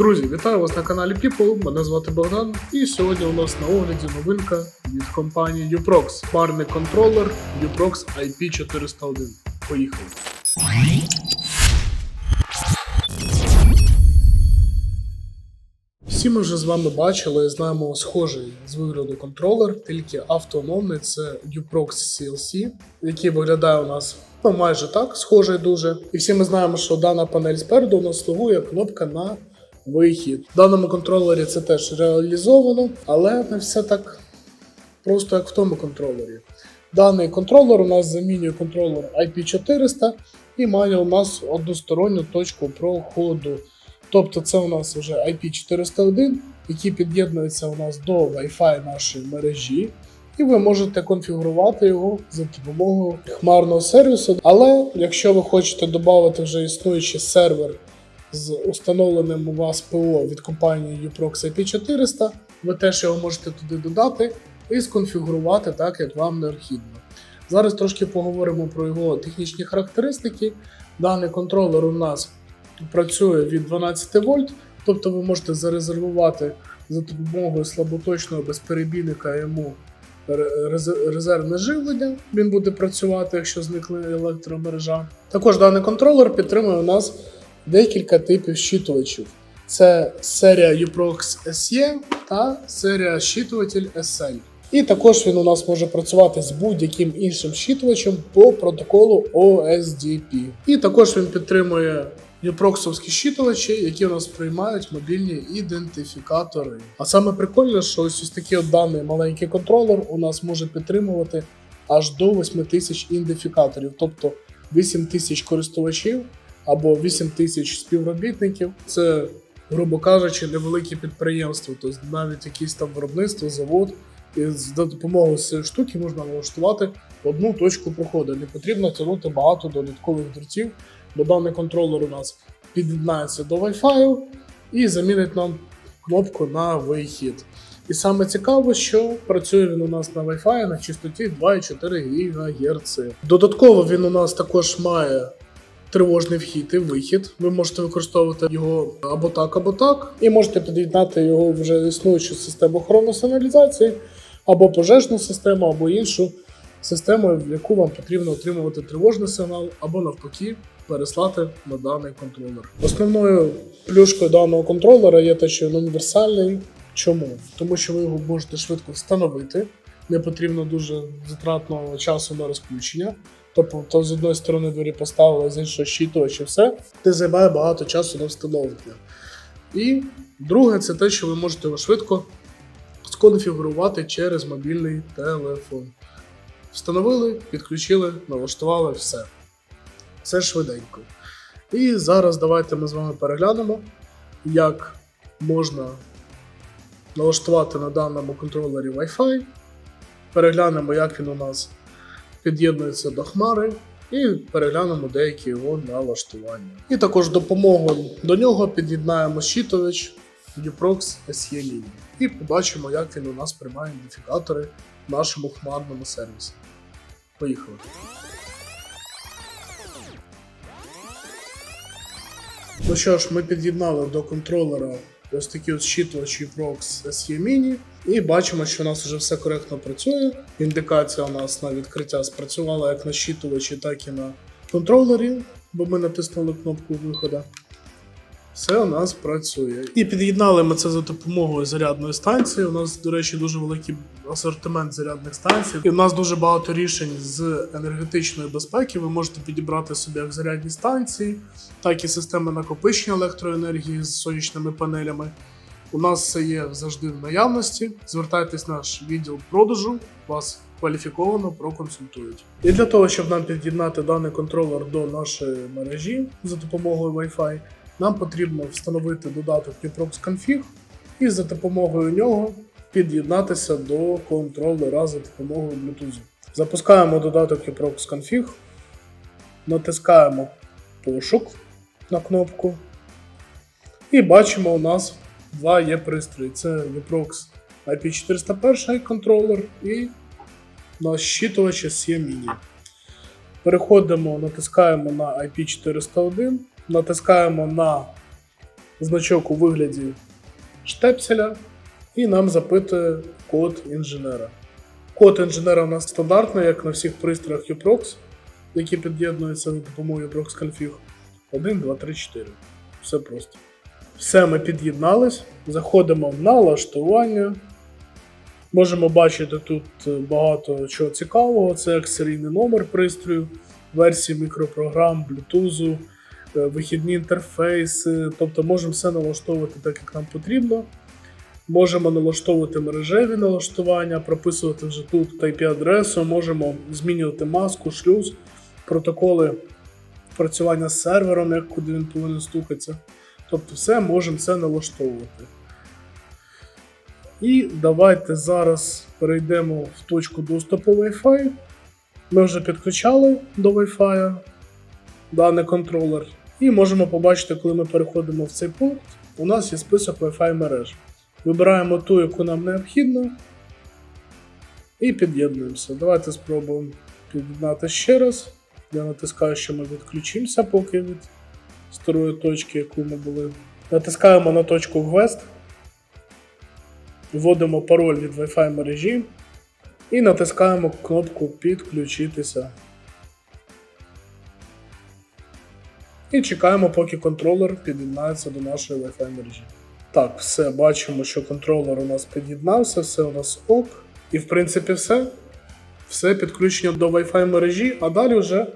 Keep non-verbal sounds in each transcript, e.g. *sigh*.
Друзі, вітаю вас на каналі People. Мене звати Богдан. І сьогодні у нас на огляді новинка від компанії Uprox. Парний контролер Uprox IP401. Поїхали. Всі ми вже з вами бачили і знаємо схожий з вигляду контролер, тільки автономний це Uprox CLC, який виглядає у нас ну, майже так, схожий дуже. І всі ми знаємо, що дана панель спереду у нас слугує кнопка на вихід. В даному контролері це теж реалізовано, але не все так просто як в тому контролері. Даний контролер у нас замінює контролер IP400 і має у нас односторонню точку проходу. Тобто це у нас вже IP401, який під'єднується у нас до Wi-Fi нашої мережі, і ви можете конфігурувати його за допомогою хмарного сервісу. Але якщо ви хочете додати вже існуючий сервер з установленим у вас ПО від компанії Uprox IP400, ви теж його можете туди додати і сконфігурувати так, як вам необхідно. Зараз трошки поговоримо про його технічні характеристики. Даний контролер у нас працює від 12 вольт, тобто ви можете зарезервувати за допомогою слаботочного безперебійника йому резервне живлення. Він буде працювати, якщо зникне електромережа. Також даний контролер підтримує у нас декілька типів щитувачів. Це серія Uprox SE та серія щитуватель SL. І також він у нас може працювати з будь-яким іншим щитувачем по протоколу OSDP. І також він підтримує Юпроксовські щитувачі, які у нас приймають мобільні ідентифікатори. А саме прикольне, що ось ось такий от даний маленький контролер у нас може підтримувати аж до 8000 ідентифікаторів, тобто 8000 користувачів або 8000 співробітників. Це, грубо кажучи, невелике підприємство, тобто навіть якийсь там виробництво, завод. І за допомогою цієї штуки можна налаштувати одну точку проходу. Не потрібно тягнути багато додаткових дротів, бо даний контролер у нас під'єднається до Wi-Fi і замінить нам кнопку на вихід. І саме цікаво, що працює він у нас на Wi-Fi на частоті 2,4 ГГц. Додатково він у нас також має тривожний вхід і вихід. Ви можете використовувати його або так, або так, і можете під'єднати його вже існуючу систему охоронної сигналізації, або пожежну систему, або іншу систему, в яку вам потрібно отримувати тривожний сигнал, або навпаки переслати на даний контролер. Основною плюшкою даного контролера є те, що він універсальний. Чому? Тому що ви його можете швидко встановити, не потрібно дуже затратного часу на розключення. Тобто, то з одної сторони двері поставили, з іншої щитувач і все, це займає багато часу на встановлення. І друге, це те, що ви можете його швидко сконфігурувати через мобільний телефон. Встановили, підключили, налаштували все. Все швиденько. І зараз давайте ми з вами переглянемо, як можна налаштувати на даному контролері Wi-Fi. Переглянемо, як він у нас під'єднується до хмари, і переглянемо деякі його налаштування. І також допомогою до нього під'єднаємо щитович Uprox SE Mini. І побачимо, як він у нас приймає ідентифікатори в нашому хмарному сервісі. Поїхали. Ну що ж, ми під'єднали до контролера ось такі от щитувачі Prox SE Mini. І бачимо, що у нас вже все коректно працює. Індикація у нас на відкриття спрацювала як на щитувачі, так і на контролері, бо ми натиснули кнопку виходу. Все у нас працює. І під'єднали ми це за допомогою зарядної станції. У нас, до речі, дуже великий асортимент зарядних станцій. І у нас дуже багато рішень з енергетичної безпеки. Ви можете підібрати собі як зарядні станції, так і системи накопичення електроенергії з сонячними панелями. У нас це є завжди в наявності. Звертайтесь в наш відділ продажу, вас кваліфіковано проконсультують. І для того, щоб нам під'єднати даний контролер до нашої мережі за допомогою Wi-Fi, нам потрібно встановити додаток Uprox Config і за допомогою нього під'єднатися до контролера за допомогою Bluetooth. Запускаємо додаток Uprox Config, натискаємо пошук на кнопку. І бачимо, у нас два є пристрої. Це Uprox IP401 контролер і наш щитувач SE Mini. Переходимо, натискаємо на IP401, натискаємо на значок у вигляді штепселя і нам запитує код інженера. Код інженера у нас стандартний, як на всіх пристроях UPROX, які під'єднуються за допомогою UPROX Config. 1, 2, 3, 4. Все просто. Все, ми під'єднались. Заходимо в налаштування. Можемо бачити тут е, багато чого цікавого. Це як серійний номер пристрою, версії мікропрограм, Bluetooth, вихідні інтерфейси. Тобто можемо все налаштовувати так, як нам потрібно. Можемо налаштовувати мережеві налаштування, прописувати вже тут IP-адресу, можемо змінювати маску, шлюз, протоколи працювання з сервером, як куди він повинен стукатися. Тобто все можемо це налаштовувати. І давайте зараз перейдемо в точку доступу Wi-Fi. Ми вже підключали до Wi-Fi даний контролер. І можемо побачити, коли ми переходимо в цей порт, у нас є список Wi-Fi мереж. Вибираємо ту, яку нам необхідно. І під'єднуємося. Давайте спробуємо під'єднати ще раз. Я натискаю, що ми відключимося поки від старої точки, яку ми були. Натискаємо на точку Quest. Вводимо пароль від Wi-Fi мережі і натискаємо кнопку Підключитися. І чекаємо, поки контролер під'єднається до нашої Wi-Fi мережі. Так, все, бачимо, що контролер у нас під'єднався, все у нас ок. І в принципі все. Все підключення до Wi-Fi мережі, а далі вже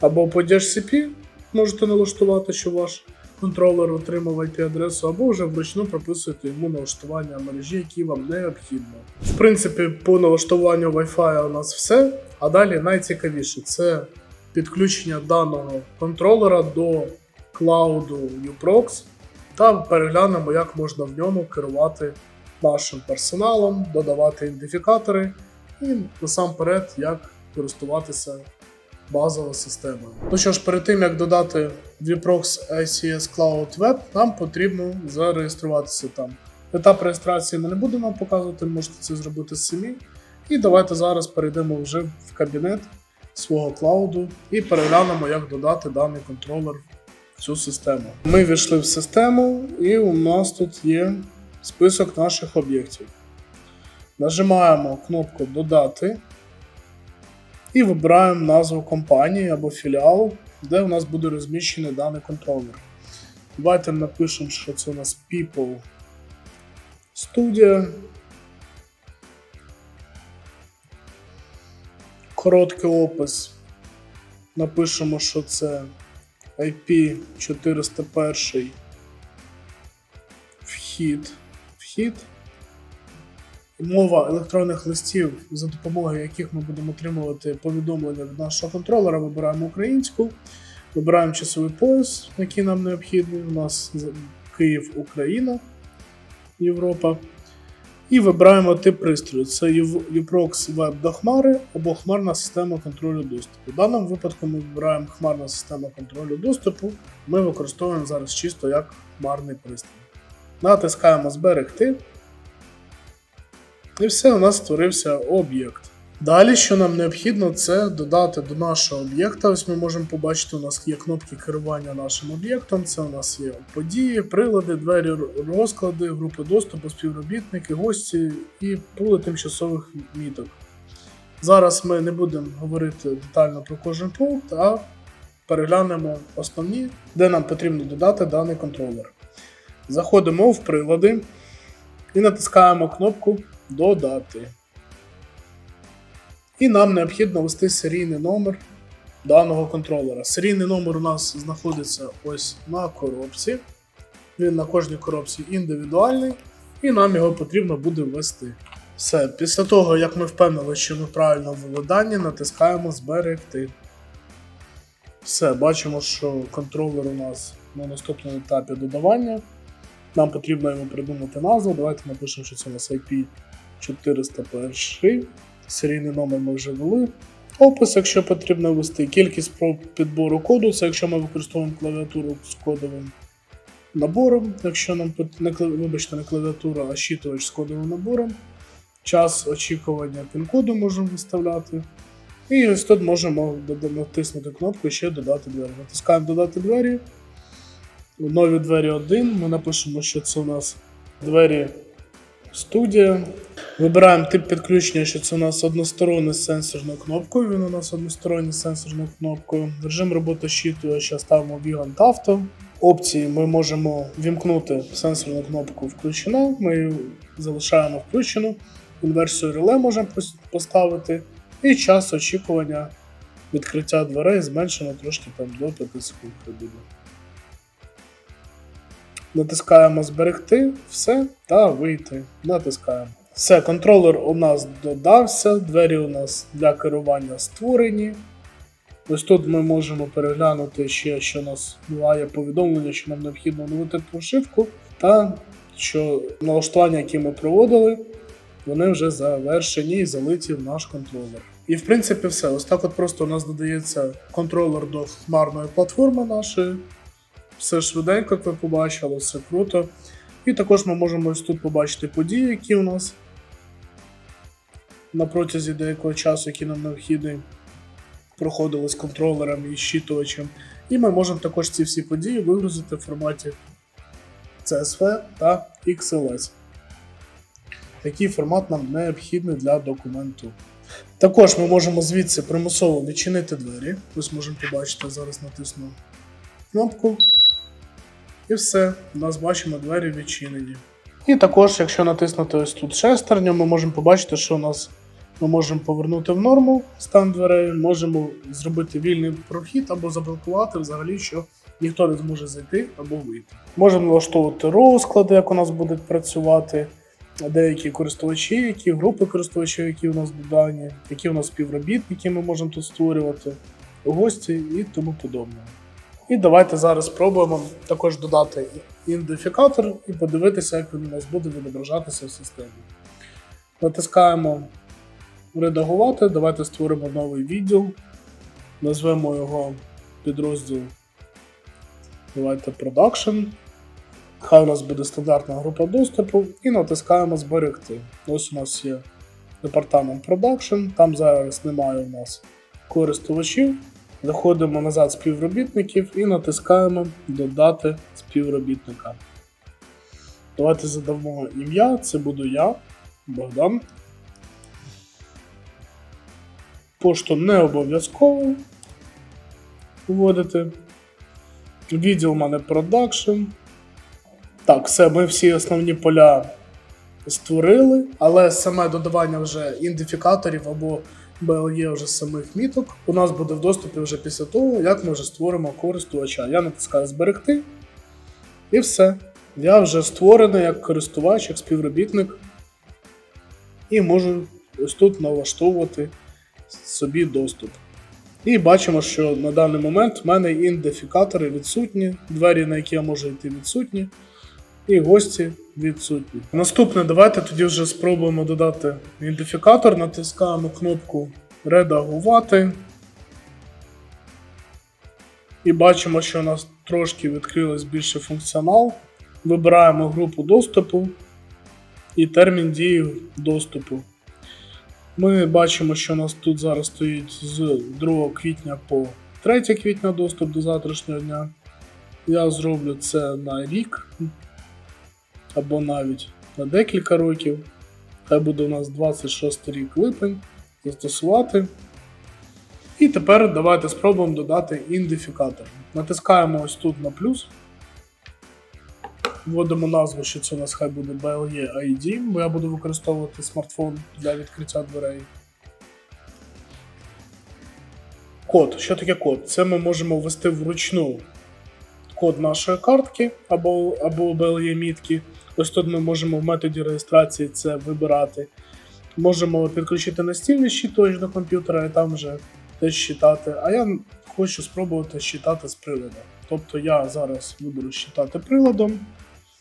або по DHCP можете налаштувати, що ваш контролер отримав IP-адресу, або вже вручну прописуєте йому налаштування мережі, які вам необхідно. В принципі, по налаштуванню Wi-Fi у нас все. А далі найцікавіше це підключення даного контролера до клауду UPROX та переглянемо, як можна в ньому керувати нашим персоналом, додавати ідентифікатори і насамперед, як користуватися базовою системою. Ну що ж, перед тим як додати VPROX ICS Cloud Web, нам потрібно зареєструватися там. Етап реєстрації ми не будемо показувати, можете це зробити самі. І давайте зараз перейдемо вже в кабінет свого клауду і переглянемо, як додати даний контролер в цю систему. Ми війшли в систему, і у нас тут є список наших об'єктів. Нажимаємо кнопку Додати і вибираємо назву компанії або філіалу, де у нас буде розміщений даний контролер. Давайте напишемо, що це у нас People Studio. Короткий опис. Напишемо, що це IP 401 вхід. Вхід. Мова електронних листів, за допомогою яких ми будемо отримувати повідомлення від нашого контролера, вибираємо українську, вибираємо часовий пояс, який нам необхідний. У нас Київ, Україна, Європа. І вибираємо тип пристрою. Це UPROX Web до хмари або хмарна система контролю доступу. В даному випадку ми вибираємо хмарна система контролю доступу. Ми використовуємо зараз чисто як хмарний пристрій. Натискаємо Зберегти. І все, у нас створився об'єкт. Далі, що нам необхідно, це додати до нашого об'єкта. Ось ми можемо побачити, у нас є кнопки керування нашим об'єктом. Це у нас є події, прилади, двері, розклади, групи доступу, співробітники, гості і пули тимчасових міток. Зараз ми не будемо говорити детально про кожен пункт, а переглянемо основні, де нам потрібно додати даний контролер. Заходимо в прилади і натискаємо кнопку Додати. І нам необхідно ввести серійний номер даного контролера. Серійний номер у нас знаходиться ось на коробці. Він на кожній коробці індивідуальний, і нам його потрібно буде ввести. Все, після того, як ми впевнили, що ми правильно ввели дані, натискаємо Зберегти. Все, бачимо, що контролер у нас на наступному етапі додавання. Нам потрібно йому придумати назву. Давайте напишемо, що це у нас IP 401. Серійний номер ми вже ввели. Опис, якщо потрібно ввести. Кількість спроб підбору коду, це якщо ми використовуємо клавіатуру з кодовим набором. Якщо нам не, вибачте, не клавіатура, а щитувач з кодовим набором. Час очікування пін-коду можемо виставляти. І ось тут можемо натиснути кнопку ще додати двері. Натискаємо додати двері. Нові двері 1. Ми напишемо, що це у нас двері студія. Вибираємо тип підключення, що це у нас односторонній з сенсорною кнопкою. Він у нас односторонній з сенсорною кнопкою. Режим роботи щитувача ставимо Vigant Auto. Опції ми можемо вімкнути сенсорну кнопку включено. Ми її залишаємо включену. Інверсію реле можемо поставити. І час очікування відкриття дверей зменшено трошки там до 5 секунд. Натискаємо зберегти, все та вийти. Натискаємо. Все, контролер у нас додався, двері у нас для керування створені. Ось тут ми можемо переглянути ще, що у нас буває повідомлення, що нам необхідно оновити прошивку, та що налаштування, які ми проводили, вони вже завершені і залиті в наш контролер. І в принципі все. Ось так от просто у нас додається контролер до хмарної платформи нашої. Все швиденько, як ви побачили, все круто. І також ми можемо ось тут побачити події, які у нас на протязі деякого часу, які нам необхідні, проходили з контролером і щитувачем. І ми можемо також ці всі події вигрузити в форматі CSV та XLS. Такий формат нам необхідний для документу. Також ми можемо звідси примусово відчинити двері. Ось можемо побачити, зараз натисну кнопку. І все, у нас бачимо двері відчинені. І також, якщо натиснути ось тут шестерню, ми можемо побачити, що у нас ми можемо повернути в норму стан дверей, можемо зробити вільний прохід або заблокувати взагалі, що ніхто не зможе зайти або вийти. Можемо налаштовувати розклади, як у нас будуть працювати деякі користувачі, які групи користувачів, які у нас додані, які у нас співробітники ми можемо тут створювати, гості і тому подобне. І давайте зараз спробуємо також додати ідентифікатор і подивитися, як він у нас буде відображатися в системі. Натискаємо редагувати. Давайте створимо новий відділ. Назвемо його підрозділ. Давайте Production. Хай у нас буде стандартна група доступу і натискаємо зберегти. Ось у нас є департамент Production, там зараз немає у нас користувачів. Заходимо назад співробітників і натискаємо Додати співробітника. Давайте задамо ім'я, це буду я, Богдан. Пошту не обов'язково вводити. Відділ у мене продакшн. Так, все, ми всі основні поля створили, але саме додавання вже ідентифікаторів або BLE вже самих міток у нас буде в доступі вже після того, як ми вже створимо користувача. Я натискаю зберегти. І все. Я вже створений як користувач, як співробітник. І можу ось тут налаштовувати собі доступ. І бачимо, що на даний момент в мене ідентифікатори відсутні, двері, на які я можу йти, відсутні, і гості відсутні. Наступне, давайте тоді вже спробуємо додати ідентифікатор, натискаємо кнопку Редагувати. І бачимо, що у нас трошки відкрилось більше функціонал. Вибираємо групу доступу і термін дії доступу. Ми бачимо, що у нас тут зараз стоїть з 2 квітня по 3 квітня доступ до завтрашнього дня. Я зроблю це на рік або навіть на декілька років. Хай буде у нас 26 рік липень. Застосувати. І тепер давайте спробуємо додати ідентифікатор. Натискаємо ось тут на плюс. Вводимо назву, що це у нас хай буде BLE ID, бо я буду використовувати смартфон для відкриття дверей. Код. Що таке код? Це ми можемо ввести вручну код нашої картки або, або BLE мітки. Ось тут ми можемо в методі реєстрації це вибирати. Можемо підключити настільний щитувач до комп'ютера і там вже теж щитати. А я хочу спробувати щитати з приладом. Тобто я зараз виберу щитати приладом.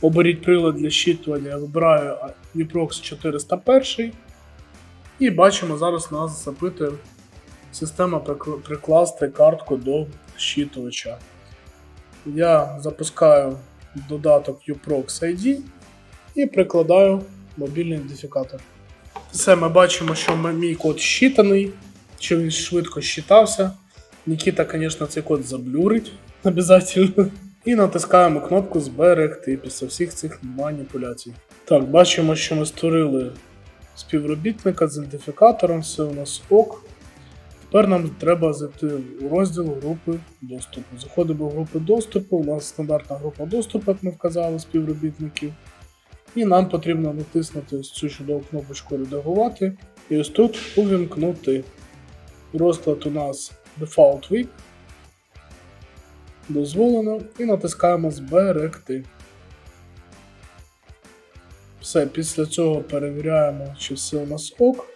Оберіть прилад для щитування, я вибираю UProx 401. І бачимо, зараз нас запитує система прикласти картку до щитувача. Я запускаю додаток UProx ID і прикладаю мобільний ідентифікатор. Все, ми бачимо, що мій код щитаний, що він швидко щитався. Нікіта, звісно, цей код заблюрить *laughs* обов'язково. І натискаємо кнопку Зберегти після всіх цих маніпуляцій. Так, бачимо, що ми створили співробітника з ідентифікатором, все у нас ок. Тепер нам треба зайти у розділ групи доступу. Заходимо в групу доступу, у нас стандартна група доступу, як ми вказали, співробітників. І нам потрібно натиснути ось цю чудову кнопочку редагувати. І ось тут увімкнути. Розклад у нас Default Week. Дозволено. І натискаємо Зберегти. Все, після цього перевіряємо, чи все у нас ок.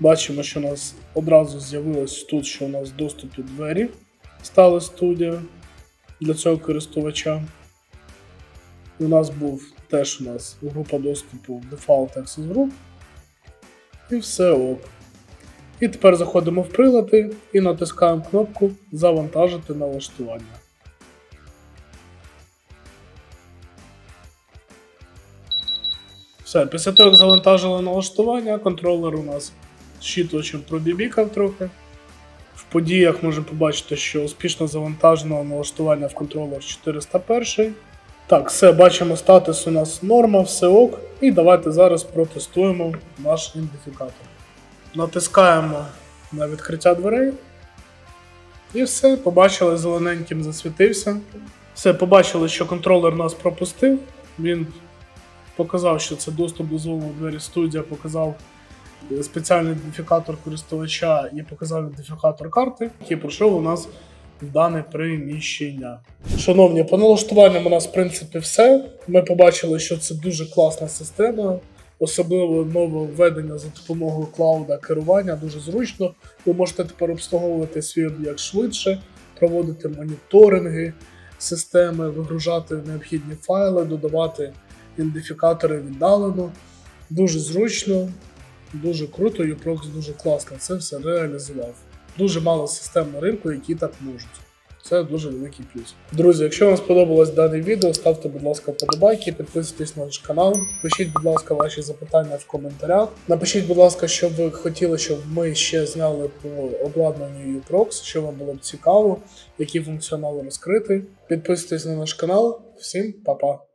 Бачимо, що у нас одразу з'явилось тут, що у нас в доступі двері стали студія для цього користувача. У нас був теж у нас група доступу Default Access Group. І все ок. І тепер заходимо в прилади і натискаємо кнопку Завантажити налаштування. Все, після того, як завантажили налаштування, контролер у нас щитувачем пробібікав трохи. В подіях можемо побачити, що успішно завантажено налаштування в контролер 401. Так, все, бачимо статус у нас норма, все ок. І давайте зараз протестуємо наш ідентифікатор. Натискаємо на відкриття дверей. І все, побачили, зелененьким засвітився. Все, побачили, що контролер нас пропустив. Він показав, що це доступ дозволений у двері студія, показав спеціальний ідентифікатор користувача і показав ідентифікатор карти, який пройшов у нас дане приміщення. Шановні, по налаштуванням у нас в принципі все. Ми побачили, що це дуже класна система. Особливо нове введення за допомогою клауда керування дуже зручно. Ви можете тепер обслуговувати свій об'єкт швидше, проводити моніторинги системи, вигружати необхідні файли, додавати ідентифікатори віддалено. Дуже зручно, дуже круто, Uprox дуже класно це все реалізував. Дуже мало систем на ринку, які так можуть. Це дуже великий плюс. Друзі, якщо вам сподобалось дане відео, ставте, будь ласка, вподобайки, підписуйтесь на наш канал, пишіть, будь ласка, ваші запитання в коментарях. Напишіть, будь ласка, що ви хотіли, щоб ми ще зняли по обладнанню Uprox, що вам було б цікаво, які функціонали розкрити. Підписуйтесь на наш канал. Всім па-па!